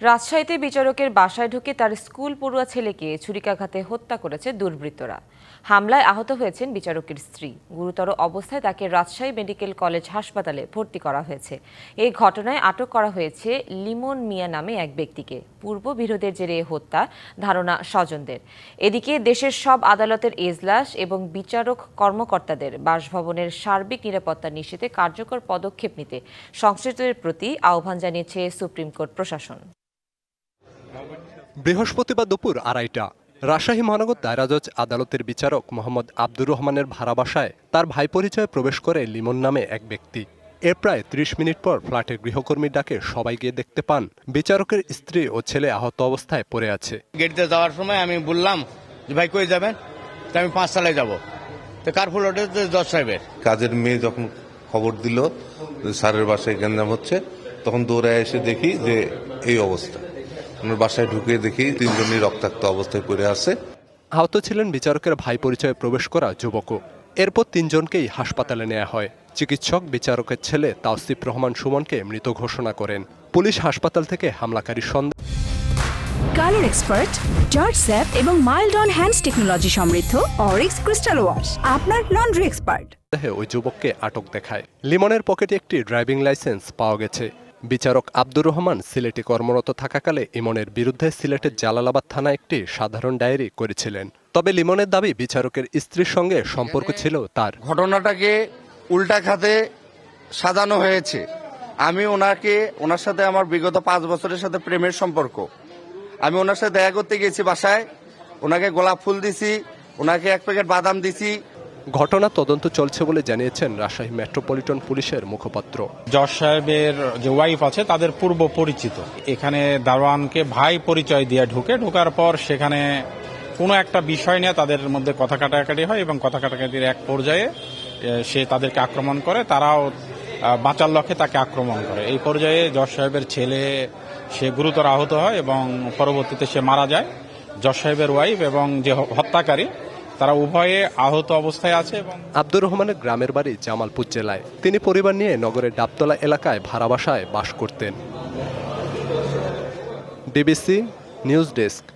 রাজশাহীতে বিচারকের বাসায় ঢুকে তার স্কুল পড়ুয়া ছেলেকে ছুরিকাঘাতে হত্যা করেছে দুর্বৃত্তরা। হামলায় আহত হয়েছেন বিচারকের স্ত্রী। গুরুতর অবস্থায় তাকে রাজশাহী মেডিকেল কলেজ হাসপাতালে ভর্তি করা হয়েছে। এই ঘটনায় আটক করা হয়েছে লিমন মিয়া নামে এক ব্যক্তিকে। পূর্ব বিরোধের জেরে হত্যা ধারণা স্বজনদের। এদিকে দেশের সব আদালতের এজলাস এবং বিচারক কর্মকর্তাদের বাসভবনের সার্বিক নিরাপত্তা নিশ্চিতে কার্যকর পদক্ষেপ নিতে সংশ্লিষ্টদের প্রতি আহ্বান জানিয়েছে সুপ্রিম কোর্ট প্রশাসন। বৃহস্পতিবার দুপুর আড়াইটা। রাজশাহী মহানগর দায়রা জজ আদালতের বিচারক মোহাম্মদ আব্দুর রহমানের ভাড়া বাসায় তার ভাই পরিচয়ে প্রবেশ করে লিমন নামে এক ব্যক্তি। এর প্রায় ত্রিশ মিনিট পর ফ্ল্যাটের গৃহকর্মীর ডাকে সবাই গিয়ে দেখতে পান বিচারকের স্ত্রী ও ছেলে আহত অবস্থায় পড়ে আছে। গেটতে যাওয়ার সময় আমি বললাম যে ভাই কই যাবেন? তো আমি পাঁচতলায় যাব। তো কার ফুল ওঠে দশ সাহেবের। কাজের মেয়ে যখন খবর দিল স্যারের বাসায় গ্যাঞ্জাম হচ্ছে তখন দৌড়ে এসে দেখি যে এই অবস্থা। আমরা বাসায় ঢুকে দেখি তিনজনই রক্তাক্ত অবস্থায় পড়ে আছে। আহত ছিলেন বিচারকের ভাই পরিচয়ে প্রবেশ করা যুবকও। এরপর তিনজনকেই হাসপাতালে নেওয়া হয়। চিকিৎসক বিচারকের ছেলে তাওসিফ রহমান সুমনকে মৃত ঘোষণা করেন। পুলিশ হাসপাতাল থেকে হামলাকারী সন্দেহ কালার এক্সপার্ট জর্জ স্যাপ এবং মাইল্ড অন হ্যান্ডস টেকনোলজি সমৃদ্ধ অরিক্স ক্রিস্টাল ওয়াশ আপনার লন্ড্রি এক্সপার্ট। ওই যুবককে আটক দেখায়। লিমনের পকেটে একটি ড্রাইভিং লাইসেন্স পাওয়া গেছে। বিচারক আব্দুর রহমান সিলেটে কর্মরত থাকাকালে ইমনের বিরুদ্ধে সিলেটের জালালাবাদ থানায় একটি সাধারণ ডায়েরি করেছিলেন। তবে লিমনের দাবি বিচারকের স্ত্রীর সঙ্গে সম্পর্ক ছিল তার। ঘটনাটাকে উল্টা খাতে সাজানো হয়েছে। আমি ওনাকে, ওনার সাথে আমার বিগত পাঁচ বছরের সাথে প্রেমের সম্পর্ক। আমি ওনার সাথে দেখা করতে গেছি বাসায়। ওনাকে গোলাপ ফুল দিছি, ওনাকে এক প্যাকেট বাদাম দিছি ঘটনা তদন্ত চলছে বলে জানিয়েছেন রাজশাহী মেট্রোপলিটন পুলিশের মুখপাত্র। জজ সাহেবের যে ওয়াইফ আছে, তাদের পূর্ব পরিচিত। এখানে দারোয়ানকে ভাই পরিচয় দিয়ে ঢুকে, ঢোকার পর সেখানে কোনো একটা বিষয় নিয়ে তাদের মধ্যে কথা কাটাকাটি হয় এবং কথা কাটাকাটির এক পর্যায়ে সে তাদেরকে আক্রমণ করে, তারাও বাঁচার লক্ষ্যে তাকে আক্রমণ করে। এই পর্যায়ে জজ সাহেবের ছেলে, সে গুরুতর আহত হয় এবং পরবর্তীতে সে মারা যায়। জজ সাহেবের ওয়াইফ এবং যে হত্যাকারী তারা উভয়ে আহত অবস্থায় আছে এবং আব্দুর রহমানের গ্রামের বাড়ি জামালপুর জেলায়। তিনি পরিবার নিয়ে নগরের ডাবতলা এলাকায় ভাড়া বাসায় বাস করতেন। DBC news desk.